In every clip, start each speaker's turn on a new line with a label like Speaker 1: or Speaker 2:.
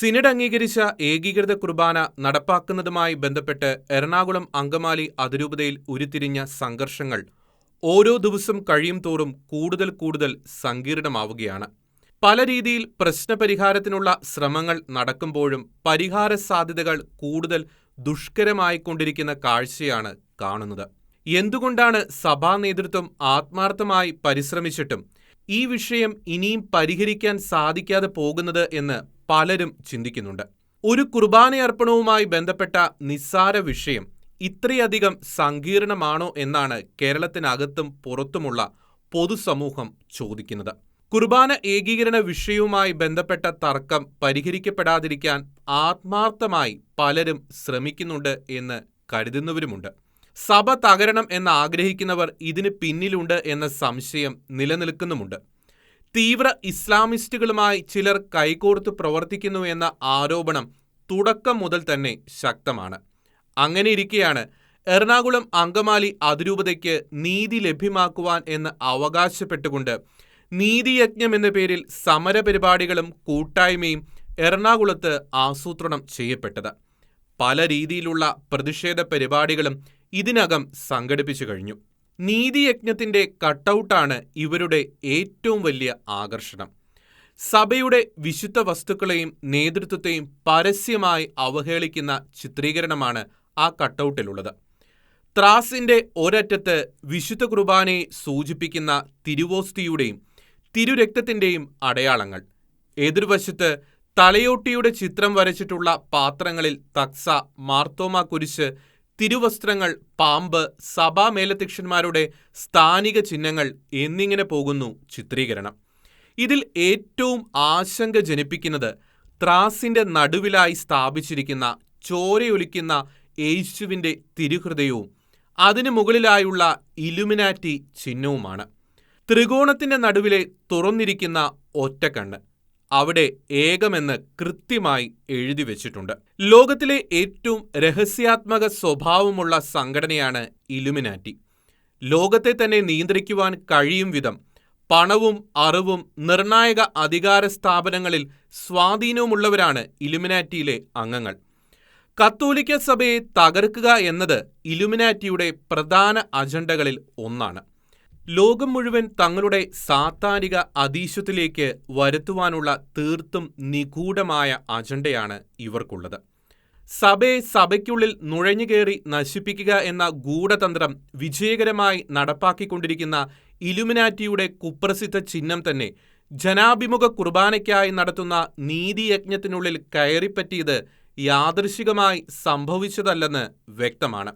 Speaker 1: Synod അംഗീകരിച്ച ഏകീകൃത കുർബാന നടപ്പാക്കുന്നതുമായി ബന്ധപ്പെട്ട് എറണാകുളം അങ്കമാലി അതിരൂപതയിൽ ഉരുത്തിരിഞ്ഞ സംഘർഷങ്ങൾ ഓരോ ദിവസം കഴിയും തോറും കൂടുതൽ കൂടുതൽ സങ്കീർണമാവുകയാണ്. പല രീതിയിൽ പ്രശ്നപരിഹാരത്തിനുള്ള ശ്രമങ്ങൾ നടക്കുമ്പോഴും പരിഹാര സാധ്യതകൾ കൂടുതൽ ദുഷ്കരമായിക്കൊണ്ടിരിക്കുന്ന കാഴ്ചയാണ് കാണുന്നത്. എന്തുകൊണ്ടാണ് സഭാ നേതൃത്വം ആത്മാർത്ഥമായി പരിശ്രമിച്ചിട്ടും ഈ വിഷയം ഇനിയും പരിഹരിക്കാൻ സാധിക്കാതെ പോകുന്നത് എന്ന് പലരും ചിന്തിക്കുന്നുണ്ട്. ഒരു കുർബാനയർപ്പണവുമായി ബന്ധപ്പെട്ട നിസ്സാര വിഷയം ഇത്രയധികം സങ്കീർണമാണോ എന്നാണ് കേരളത്തിനകത്തും പുറത്തുമുള്ള പൊതുസമൂഹം ചോദിക്കുന്നത്. കുർബാന ഏകീകരണ വിഷയവുമായി ബന്ധപ്പെട്ട തർക്കം പരിഹരിക്കപ്പെടാതിരിക്കാൻ ആത്മാർത്ഥമായി പലരും ശ്രമിക്കുന്നുണ്ട് എന്ന് കരുതുന്നവരുമുണ്ട്. സഭ തകരണം എന്ന് ആഗ്രഹിക്കുന്നവർ ഇതിന് പിന്നിലുണ്ട് എന്ന സംശയം നിലനിൽക്കുന്നുമുണ്ട്. തീവ്ര ഇസ്ലാമിസ്റ്റുകളുമായി ചിലർ കൈകോർത്ത് പ്രവർത്തിക്കുന്നു എന്ന ആരോപണം തുടക്കം മുതൽ തന്നെ ശക്തമാണ്. അങ്ങനെയിരിക്കെയാണ് എറണാകുളം അങ്കമാലി അതിരൂപതയ്ക്ക് നീതി ലഭ്യമാക്കുവാൻ എന്ന് അവകാശപ്പെട്ടുകൊണ്ട് നീതിയജ്ഞം എന്ന പേരിൽ സമരപരിപാടികളും കൂട്ടായ്മയും എറണാകുളത്ത് ആസൂത്രണം ചെയ്യപ്പെട്ടത്. പല രീതിയിലുള്ള പ്രതിഷേധ പരിപാടികളും ഇതിനകം സംഘടിപ്പിച്ചു കഴിഞ്ഞു. നീതിയജ്ഞത്തിന്റെ കട്ടൗട്ടാണ് ഇവരുടെ ഏറ്റവും വലിയ ആകർഷണം. സഭയുടെ വിശുദ്ധ വസ്തുക്കളെയും നേതൃത്വത്തെയും പരസ്യമായി അവഹേളിക്കുന്ന ചിത്രീകരണമാണ് ആ കട്ടൗട്ടിലുള്ളത്. ത്രാസിന്റെ ഒരറ്റത്ത് വിശുദ്ധ കുർബാനയെ സൂചിപ്പിക്കുന്ന തിരുവോസ്തിയുടെയും തിരുരക്തത്തിന്റെയും അടയാളങ്ങൾ. എതിർവശത്ത് തലയോട്ടിയുടെ ചിത്രം വരച്ചിട്ടുള്ള പാത്രങ്ങളിൽ തക്സ മാർത്തോമ കുരിശ് തിരുവസ്ത്രങ്ങൾ പാമ്പ് സഭാ മേലധ്യക്ഷന്മാരുടെ സ്ഥാനിക ചിഹ്നങ്ങൾ എന്നിങ്ങനെ പോകുന്നു ചിത്രീകരണം. ഇതിൽ ഏറ്റവും ആശങ്ക ജനിപ്പിക്കുന്നത് ത്രാസിന്റെ നടുവിലായി സ്ഥാപിച്ചിരിക്കുന്ന ചോരയൊലിക്കുന്ന യേശുവിന്റെ തിരുഹൃദയവും അതിനു മുകളിലായുള്ള ഇലുമിനാറ്റി ചിഹ്നവുമാണ്. ത്രികോണത്തിന്റെ നടുവിലെ തുറന്നിരിക്കുന്ന ഒറ്റക്കണ്ണ്. അവിടെ ഏകമെന്ന് കൃത്യമായി എഴുതി വെച്ചിട്ടുണ്ട്. ലോകത്തിലെ ഏറ്റവും രഹസ്യാത്മക സ്വഭാവമുള്ള സംഘടനയാണ് ഇലുമിനാറ്റി. ലോകത്തെ തന്നെ നിയന്ത്രിക്കുവാൻ കഴിയും വിധം പണവും അറിവും നിർണായക അധികാര സ്ഥാപനങ്ങളിൽ സ്വാധീനവുമുള്ളവരാണ് ഇലുമിനാറ്റിയിലെ അംഗങ്ങൾ. കത്തോലിക്ക സഭയെ തകർക്കുക എന്നത് ഇലുമിനാറ്റിയുടെ പ്രധാന അജണ്ടകളിൽ ഒന്നാണ്. ലോകം മുഴുവൻ തങ്ങളുടെ സാത്താനിക അതീശത്തിലേക്ക് വരുത്തുവാനുള്ള തീർത്തും നിഗൂഢമായ അജണ്ടയാണ് ഇവർക്കുള്ളത്. സഭയെ സഭയ്ക്കുള്ളിൽ നുഴഞ്ഞുകയറി നശിപ്പിക്കുക എന്ന ഗൂഢതന്ത്രം വിജയകരമായി നടപ്പാക്കിക്കൊണ്ടിരിക്കുന്ന ഇലുമിനാറ്റിയുടെ കുപ്രസിദ്ധ ചിഹ്നം തന്നെ ജനാഭിമുഖ കുർബാനയ്ക്കായി നടത്തുന്ന നീതിയജ്ഞത്തിനുള്ളിൽ കയറിപ്പറ്റിയത് യാദൃശികമായി സംഭവിച്ചതല്ലെന്ന് വ്യക്തമാണ്.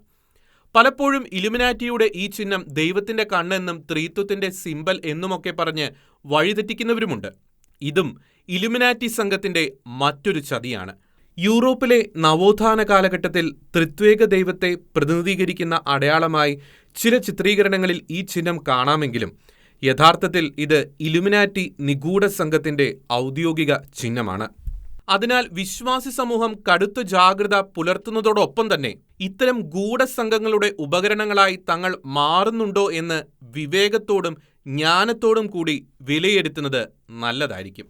Speaker 1: പലപ്പോഴും ഇലുമിനാറ്റിയുടെ ഈ ചിഹ്നം ദൈവത്തിന്റെ കണ്ണെന്നും ത്രീത്വത്തിന്റെ സിമ്പൽ എന്നുമൊക്കെ പറഞ്ഞ് വഴിതെറ്റിക്കുന്നവരുമുണ്ട്. ഇതും ഇലുമിനാറ്റി സംഘത്തിന്റെ മറ്റൊരു ചതിയാണ്. യൂറോപ്പിലെ നവോത്ഥാന കാലഘട്ടത്തിൽ ത്രിത്വേക ദൈവത്തെ പ്രതിനിധീകരിക്കുന്ന അടയാളമായി ചില ചിത്രീകരണങ്ങളിൽ ഈ ചിഹ്നം കാണാമെങ്കിലും യഥാർത്ഥത്തിൽ ഇത് ഇലുമിനാറ്റി നിഗൂഢ സംഘത്തിന്റെ ഔദ്യോഗിക ചിഹ്നമാണ്. അതിനാൽ വിശ്വാസി സമൂഹം കടുത്ത ജാഗ്രത പുലർത്തുന്നതോടൊപ്പം തന്നെ ഇത്തരം ഗൂഢസംഘങ്ങളുടെ ഉപകരണങ്ങളായി തങ്ങൾ മാറുന്നുണ്ടോ എന്ന് വിവേകത്തോടും ജ്ഞാനത്തോടും കൂടി വിലയിരുത്തുന്നത് നല്ലതായിരിക്കും.